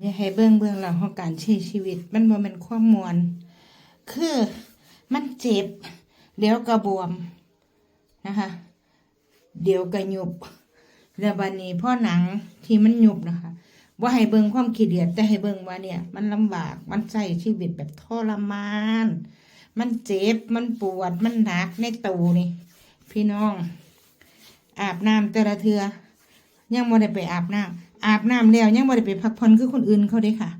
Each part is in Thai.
อย่าให้เบื้องเบื้องหลังของการใช้ชีวิต มันบ่แม่นความมวลคือมันเจ็บ เดี๋ยวกระบวมนะคะ เดี๋ยวกระยุบแล้วบัดนี้พ่อหนังที่มันยุบนะคะว่าให้เบิ่งความขี้เดียดแต่ให้เบิ่งว่าเนี่ย มันลำบากมันใช้ชีวิตแบบทรมาน มันเจ็บมันปวดมันหนักในตูนี่ พี่น้อง อาบน้ำแต่ละเทือ ยังบ่ได้ไปอาบน้ำอาบน้ำแล้วยังบ่ได้ไปพักผ่อนคือคนอื่นเขาเด้ค่ะ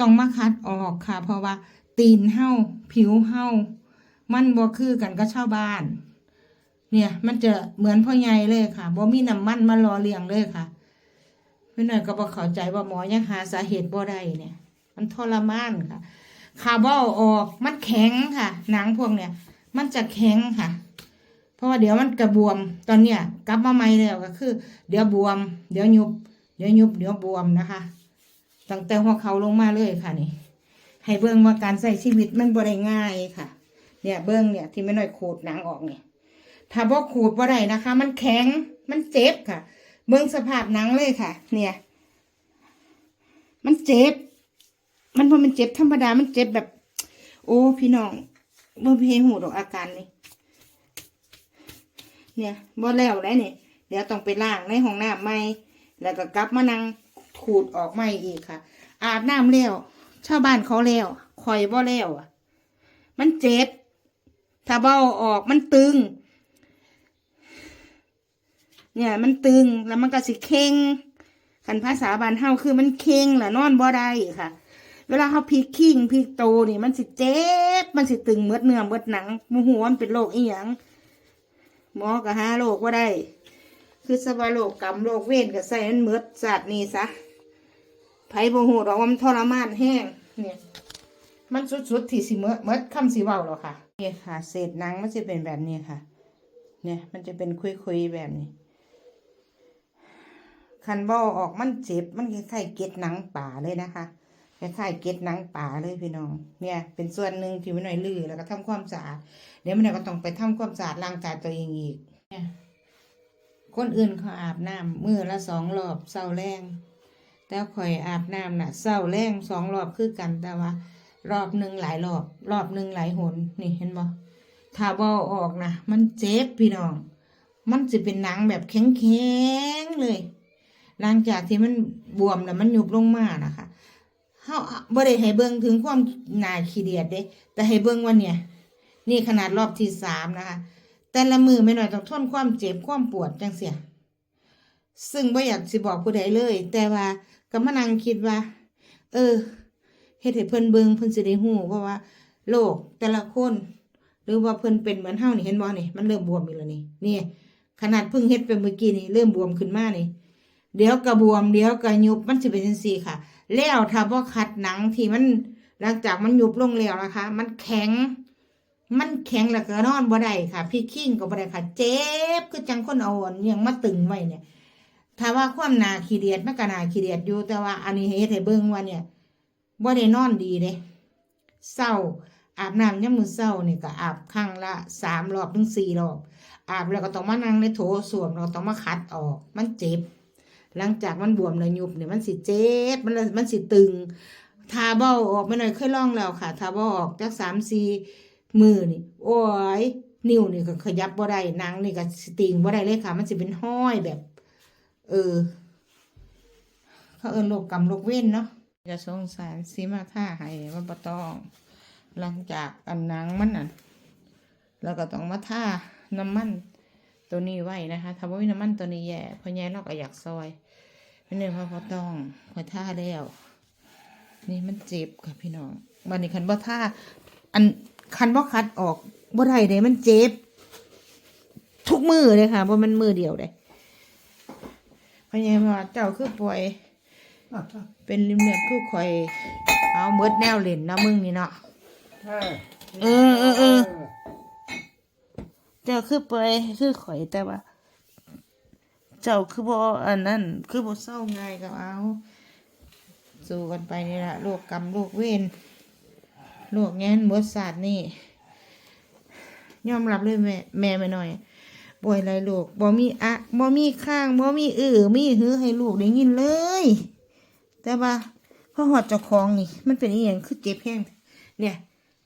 ต้องมาคัดออกค่ะ เพราะว่า ตีนเฮาผิวเฮามันบ่คือกันกับชาวบ้าน เนี่ย มันจะเหมือนพ่อใหญ่เลยค่ะบ่มีน้ำมันมารอเลี้ยงเลยค่ะพี่หน่อยก็บ่เข้าใจว่าหมอยังหาสาเหตุบ่ได้เนี่ย มันทรมานค่ะขาบ่เอาออกมันแข็งค่ะ หนังพวกเนี่ย มันจะแข็งค่ะ เพราะว่าเดี๋ยวมันกระบวมตอนเนี้ยกลับมาใหม่แล้วก็คือ เดี๋ยวบวม เดี๋ยวยุบ เดี๋ยวยุบ เดี๋ยวบวมนะคะตั้งแต่หัวเขาลงมาเลยค่ะนี่ให้เบิ่งว่าการใส่ชีวิตมันบ่ได้ง่ายค่ะ เนี่ยเบิ่งเนี่ยที่ไม่น้อยขูดหนังออกเนี่ยถ้าบ่ขูดบ่ได้นะคะ มันแข็งมันเจ็บค่ะ เบิ่งสภาพหนังเลยค่ะ เนี่ย มันเจ็บ มันบ่แมันเจ็บธรรมดามันเจ็บแบบ โอ้พี่น้องเบ่เพหูดอกอาการนี่ เนี่ยบ่แล้วแล้วนี่เดี๋ยวต้องไปล้างในห้องน้ำใหม่แล้วก็กลับมานั่งขูดออกใหม่อีกค่ะ อาบน้ำแล้วชาวบ้านเขาแล้วคอยบ่แล้วอะ มันเจ็บ ถ้าเบ้าออกมันตึง เนี่ยมันตึงแล้วมันก็สิเค็งคันภาษาบ้านเฮาคือมันเค็งแหละนอนบ่ได้ค่ะ เวลาเขาพลิกขิงพลิกโตนี่มันสิเจ็บ มันสิตึงเมืดเนื้อเมืดหนังมือหัวมันเป็นโรคอีหยัง หมอก็หาโรคว่าได้ คือสบาโรคกรรมโรคเวรก็ใส่มันเมืดศาสตร์นี่ซะไผบ่ฮู้ดอกว่ามันทรมานแห้งเนี่ยมันสุดๆที่สิเมืดเมืดคำสิเว้าแล้วค่ะนี่ค่ะ เศษหนังมันจะเป็นแบบนี้ค่ะ เนี่ยมันจะเป็นคุยๆแบบนี้คันบ่อออกมันเจ็บมันคล้ายๆเก็ดหนังป่าเลยนะคะ คล้ายๆเก็ดหนังป่าเลยพี่น้อง เนี่ย เป็นส่วนหนึ่งที่ไม่หน่อยลือแล้วก็ทำความสะอาดเดี๋ยวไม่หน่อยก็ต้องไปทำความสะอาดร่างกายตัวเองอีกเนี่ยคนอื่นเขาอาบน้ำมือละสองรอบเศร้าแรงแต่ข่อยอาบน้ำน่ะเศร้าแรงสองรอบคือกันแต่ว่า รอบหนึ่งหลายรอบ รอบหนึ่งหลายหนนี่เห็นบ่ถ้าบ่ออกนะมันเจ็บพี่น้อง มันจะเป็นหนังแบบแข็งๆเลยหลังจากที่มันบวมแล้วมันยุบลงมานะคะ เฮาบ่ได้ให้เบิ่งถึงความหนาขี้เดียดเด้ แต่ให้เบิ่งว่าเนี่ย นี่ขนาดรอบที่สามนะคะ แต่ละมือไม่หน้อยต้องทนความเจ็บความปวดจังเสีย ซึ่งบ่อยากสิบอกผู้ใดเลย แต่ว่าก็มานั่งคิดว่า เออเฮ็ดให้เพิ่นเบิ่งเพิ่นสิได้ฮู้เพราะว่าโรคแต่ละคนหรือว่าเพิ่นเป็นเหมือนเฮานี่เห็นบ่นี่มันเริ่มบวมอีกแล้วนี่นี่ขนาดเพิ่งเฮ็ดไปเมื่อกี้นี่เริ่มบวมขึ้นมานี่ เดี๋ยวกระบวมเดี๋ยวกระยุบมันจะเป็นจังซี่ค่ะ แล้วถ้าบ่คัดหนังที่มันหลังจากมันยุบลงแล้วนะคะ มันแข็ง มันแข็งแล้วก็นอนบ่ได้ค่ะ พี่คิงก็บ่ได้ค่ะ เจ็บคือจังคนเอาอันอิหยังมาตึงไว้เนี่ยถ้าว่าความหนาขีเดียดมันก็หนาขีเดียดอยู่แต่ว่าอันนี้เฮ็ดให้เบิ่งว่าเนี่ยบ่ได้นอนดีเด้เศร้าอาบน้ำยามมือเช้านี่ก็อาบครั้งละสามรอบถึงสี่รอบอาบแล้วก็ต้องมานั่งในโถส้วมแล้วก็ต้องมาคัดออก มันเจ็บ หลังจากมันบวมแล้วยุบเนี่ยมันสิเจ็บมันมันสิตึง ทาเบ้าออกไม่หน่อยเคยลองแล้วค่ะ ทาเบ้าออกจากสามสี่มือนี่ โอ้ยนิ้วนี่ก็ขยับบ่ได้นังนี่ก็สติงบ่ได้เลยค่ะ มันสิเป็นห้อยแบบ เออ เขาเอินโรคกรรมโรคเว้นเนาะจะสงสารซีมาท่าให้ว่าบ่ต้อง หลังจากอันนังมันน่ะ แล้วก็ต้องมาท่าน้ำมัน ตัวนี้ไว้นะคะถ้าว่ามีน้ำมันตัวนี้แย่เพราะแย่เราก็อยากซอยไม่เนี่ยเพราะเขาต้องคอยท่าแล้ว นี่มันเจ็บค่ะพี่น้องบันนี้คันบ่ท่าอันคันบ่คัดออกบ่ได้เด้มันเจ็บ ทุกมือเลยค่ะบ่แมันมือเดียวเลยเพราะแย่ว่าเจ้าคือป่วย เป็นริมเลือดคือข่อยเอาเมิดแนวเล่นนะมึงนี่เนาะเออเออเออ เจ้าคือไปคือข่อยแต่ว่า เจ้าคือบ่อันนั้นคือบ่เศร้าง่ายก็เอาสู้กันไปนี่ละโรคกรรมโรคเวรโรคแงนหมดศาสตร์นี่ยอมรับเลยแม่แม่ไม่น้อยป่วยไรลูกบ่มีอะบ่มีข้างบ่มีเออมีหือให้ลูกได้ยินเลย แต่ว่าพ่อหอดเจ้าของนี่ มันเป็นอีหยังคือเจ็บแห้งเนี่ย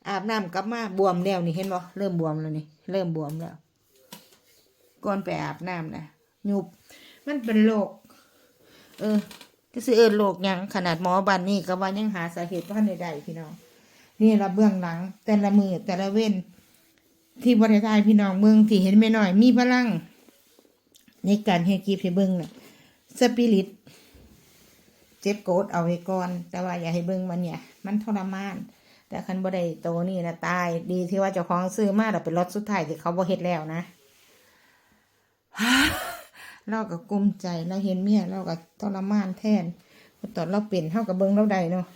อาบน้ำกลับมาบวมแล้วนี่เห็นบ่เริ่มบวมแล้วนี่เริ่มบวมแล้วก่อนไปอาบน้ำนะยุบมันเป็นโรคเออจะสิเอินโรคยังขนาดหมอบันนี่ก็ว่ายังหาสาเหตุว่าในใดพี่น้องนี่ละเบื้องหลัง แต่ละมือแต่ละเว้นที่บริทายพี่น้องเมืองที่เห็นไม่น้อย มีพลัง ในการเฮกีบให้เบิ้งน่ะสปิริตเจ็บโกดเอาไว้ก่อน แต่ว่าอย่าให้เบิ้งมันเนี่ย มันทรมาน แต่คันบ่ได้โตนี่นะตาย ดีที่ว่าเจ้าของซื้อมาแต่เป็นรถสุดท้ายที่เขาบ่เฮ็ดแล้วนะเราก็กลุ้มใจเราเห็นเมียเราก็ทรมานแทนตอนเราเป็นเท่ากับเบิ้งเราได้เนาะ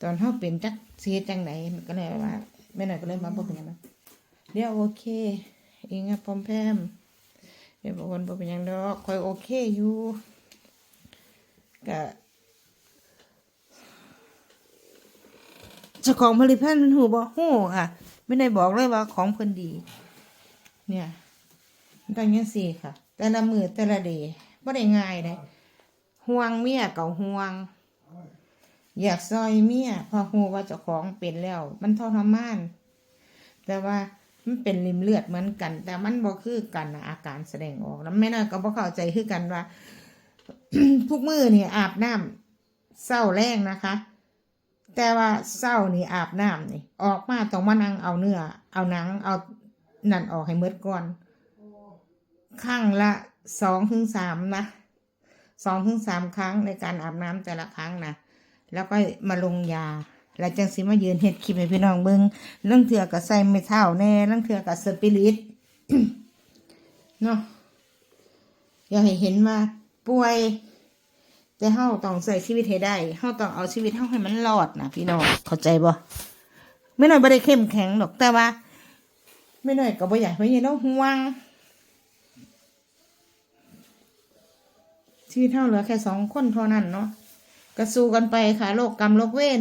ตอนเท่าเป็นจักเสียจังไหนมันก็เลยว่าแม่หน่อยก็เลยมาบอกอย่างนั้นเดี๋ยวโอเคเองอะพอมแพมเดี๋ยวบอกวันบอกเป็นยังดอกคอยโอเคอยู่ก็ จ้าของผลิตภัณฑ์มันหูบอกหูค่ะ ไม่ได้บอกเลยว่าของเพิ่นดี เนี่ยตั้งยังสี่ค่ะ แต่ละมือแต่ละเดย์ไม่ได้ง่ายเลยห่วงเมียเก่าห่วง อยากซอยเมียเพอหูว่าเจ้าของเป็นแล้ว มันทรมาน แต่ว่ามันเป็นริมเลือดเหมือนกัน แต่มันบ่คือกันนะอาการแสดงออกแล้วแม่น้อยก็บ่เข้าใจคือกันว่าทุกมือเนี่ยอาบน้ำเศร้าแรงนะคะ แต่ว่าเศร้านี่อาบน้ำนี่ ออกมาต้องมานั่งเอาเนื้อ เอาหนัง เอานั่นออกให้หมดก่อนครั้งละสองถึงสามนะสองถึงสามครั้งในการอาบน้ำแต่ละครั้งนะแล้วก็มาลงยา แล้วจังสิมายืนเฮ็ดคลิปให้พี่น้องเบิ่งเรื่องเถื่อกับใส่ไม่เท่าแน่เรื่องเถื่อกับสปิริตเนาะอยากให้เห็นว่าป่วย แต่เฮาต้องใส่ชีวิตให้ได้เฮาต้องเอาชีวิตเฮาให้มันรอดนะพี่น้องเข้าใจบ่ไม่น้อยบ่ได้เข้มแข็งหรอกแต่ว่าไม่น้อยก็บ่อยากให้เราห่วงชีวิตเท่าเหลือแค่สองคนเท่านั้นเนาะก็สู้กันไปค่ะโลกกรรมโลกเวร